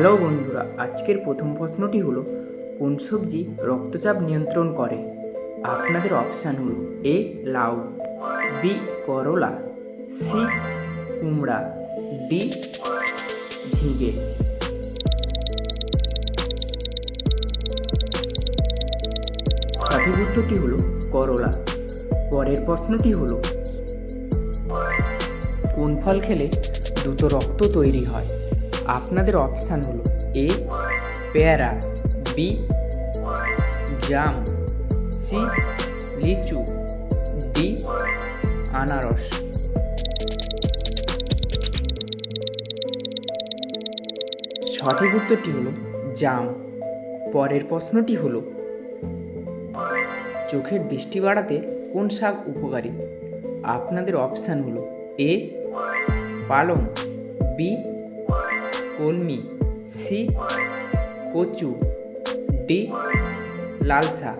Hello বন্ধুরা, আজকের প্রথম প্রশ্নটি হলো, কোন সবজি রক্তচাপ নিয়ন্ত্রণ করে? আপনাদের অপশান হলো, এ, লাউ, বি, করলা, সি, কুমড়া, ডি, ঝিঙে। সঠিক উত্তরটি হলো, করলা। পরের প্রশ্নটি হলো, কোন ফল খেলে দ্রুত রক্ত তৈরি হয়? আপনাদের অপশান হলো এ পেয়ারা বি জাম সি লিচু ডি আনারস। সঠিক উত্তরটি হলো জাম। পরের প্রশ্নটি হলো, চোখের দৃষ্টি বাড়াতে কোন শাক উপকারী? আপনাদের অপশান হলো এ পালং বি কলমি সি কচু, ডি, লাল শাক।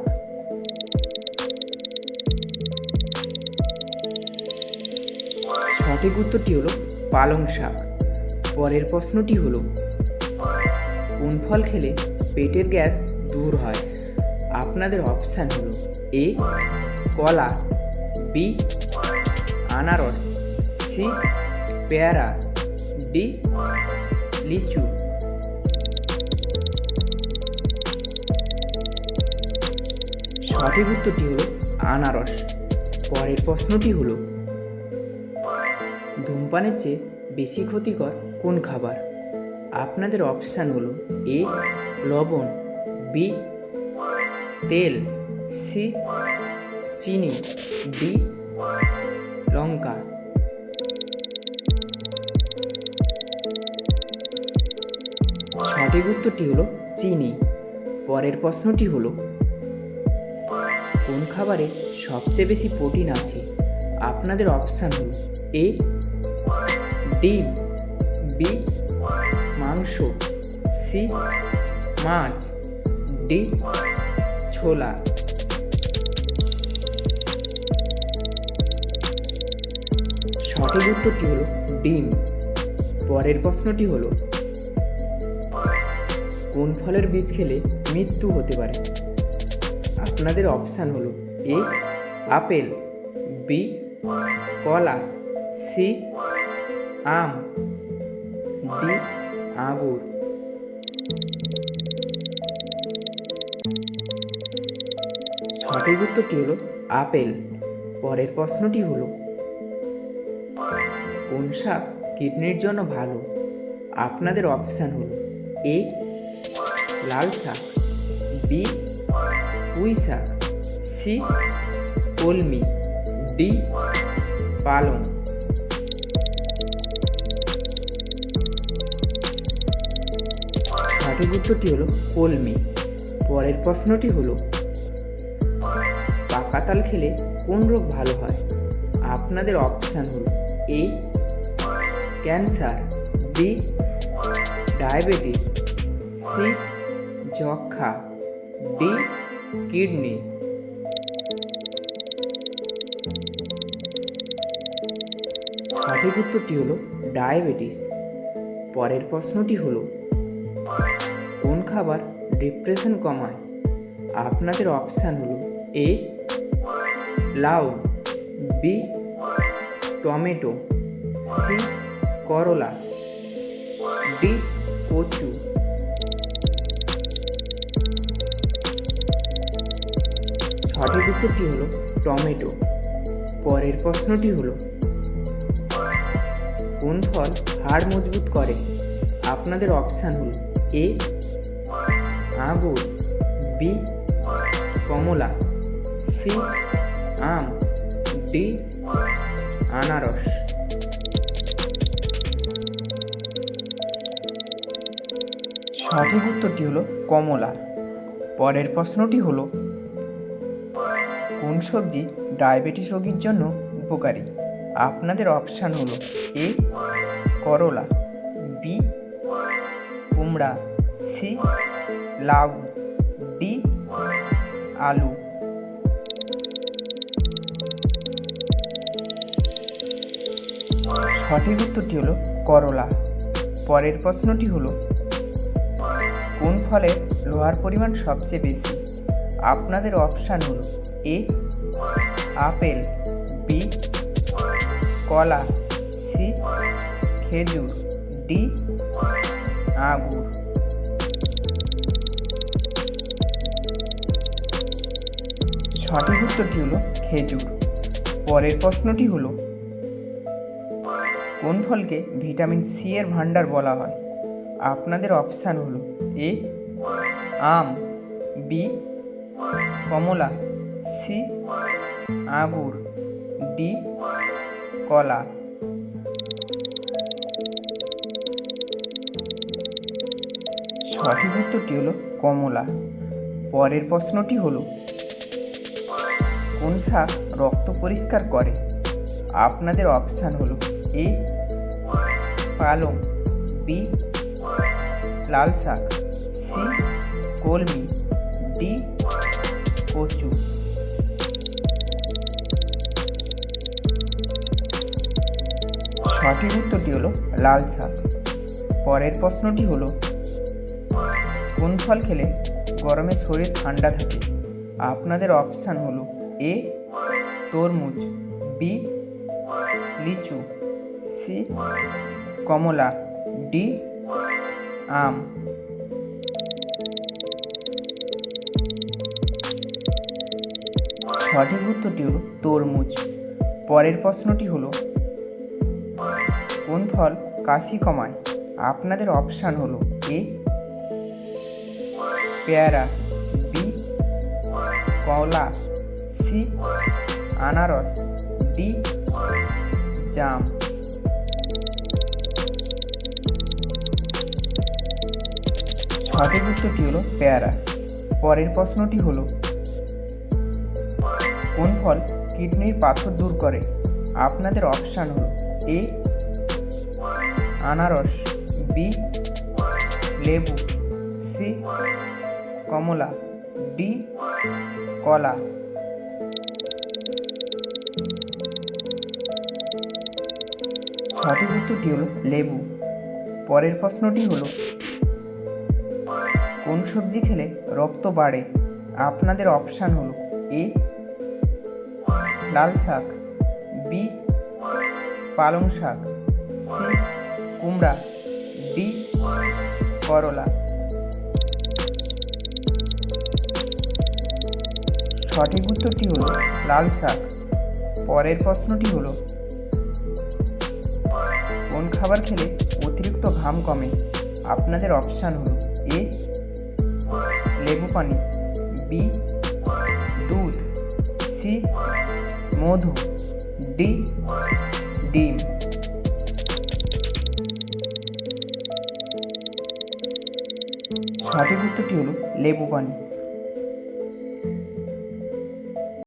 সঠিক উত্তরটি হলো পালং শাক। পরের প্রশ্নটি হলো, কোন ফল খেলে পেটের গ্যাস দূর হয়? আপনাদের অপশান হলো, এ, কলা, বি, আনারস, সি, পেয়ারা, ডি লিচু। সঠিক উত্তরটি হলো আনারস। পরের প্রশ্নটি হলো, ধূমপানের চেয়ে বেশি ক্ষতিকর কোন খাবার? আপনাদের অপশান হলো এ, লবণ, বি, তেল, সি, চিনি, ডি, লঙ্কা। সঠিক উত্তরটি হলো চিনি। পরের প্রশ্নটি হলো, কোন খাবারে সবচেয়ে বেশি প্রোটিন আছে? আপনাদের অপশান হল এ, ডিম, বি, মাংস, সি, মাছ, ডি, ছোলা। সঠিক উত্তরটি হলো ডিম। পরের প্রশ্নটি হলো কোন ফলের বীজ খেলে মৃত্যু হতে পারে? আপনাদের অপশান হলো এ, আপেল, বি, কলা, সি, আম, ডি আঙুর সঠিক উত্তরটি হলো আপেল। পরের প্রশ্নটি হলো, কোন শাক কিডনির জন্য ভালো? আপনাদের অপশান হলো এ লাল শাক বি পুঁই শাক সি, কলমি, ডি, পালং। সঠিক উত্তরটি হলো কলমি, পরের প্রশ্নটি হলো, পাকা তাল খেলে কোন রোগ ভালো হয়? আপনাদের অপশান হলো A, cancer, B, diabetes, C যক্ষা ডি, কিডনি। সঠিক উত্তরটি হলো ডায়াবেটিস। পরের প্রশ্নটি হলো, কোন খাবার ডিপ্রেশন কমায়? আপনাদের অপশান হলো এ, লাউ, বি, টমেটো, সি, করলা, ডি, কচু। সঠিক উত্তরটি হলো টমেটো। পরের প্রশ্নটি হলো, কোন ফল হাড় মজবুত করে? আপনাদের অপশান হলো এ আঙুর বি, কমলা, সি, আম, ডি, আনারস। সঠিক উত্তরটি হলো কমলা। পরের প্রশ্নটি হলো কোন সবজি ডায়াবেটিস রোগীর জন্য উপকারী। আপনাদের অপশান হলো এ, করলা, বি, কুমড়া, সি, লাউ, ডি, আলু। সঠিক উত্তরটি হলো করলা। পরের প্রশ্নটি হলো, কোন ফলে লোহার পরিমাণ সবচেয়ে বেশি? আপনাদের অপশান হলো এ আপেল বি কলা সি খেজুর ডি আঙুর সঠিক উত্তরটি হলো খেজুর। পরের প্রশ্নটি হলো, কোন ফলকে ভিটামিন সি এর ভাণ্ডার বলা হয়? আপনাদের অপশান হলো এ, আম, বি, কমলা সি আঙুর ডি, কলা। সঠিক উত্তরটি হলো কমলা। পরের প্রশ্নটি হলো কোন শাক রক্ত পরিষ্কার করে? আপনাদের অপশান হলো এ, পালং, বি, লাল শাক, সি, কলমি, ডি, কচু। সঠিক উত্তরটি হলো লাল শাক। পরের প্রশ্নটি হলো, কোন ফল খেলে গরমে শরীর ঠান্ডা থাকে? আপনাদের অপশান হলো এ, তরমুজ, বি, লিচু, সি, কমলা, ডি, আম। সঠিক উত্তরটি হলো তরমুজ। পরের প্রশ্নটি হলো কোন ফল কাশি কমায়? আপনাদের অপশান হলো এ, পেয়ারা, বি, কলা, সি, আনারস, ডি, জাম। সঠিক উত্তরটি হলো পেয়ারা। পরের প্রশ্নটি হলো, কোন ফল কিডনির পাথর দূর করে? আপনাদের অপশান হলো এ আনারস বি লেবু, সি, কমলা, ডি, কলা। সঠিক উত্তরটি হলো লেবু। পরের প্রশ্নটি হলো, কোন সবজি খেলে রক্ত বাড়ে? আপনাদের অপশান হলো এ, লাল শাক, বি, পালং শাক, সি কুমড়া, ডি, করলা। সঠিক উত্তরটি হলো লাল শাক। পরের প্রশ্নটি হলো, কোন খাবার খেলে অতিরিক্ত ঘাম কমে? আপনাদের অপশান হলো এ, লেবু পানি, বি, দুধ, সি, মধু, ডি, ডিম। সঠিক উত্তরটি হলো লেবু পানি।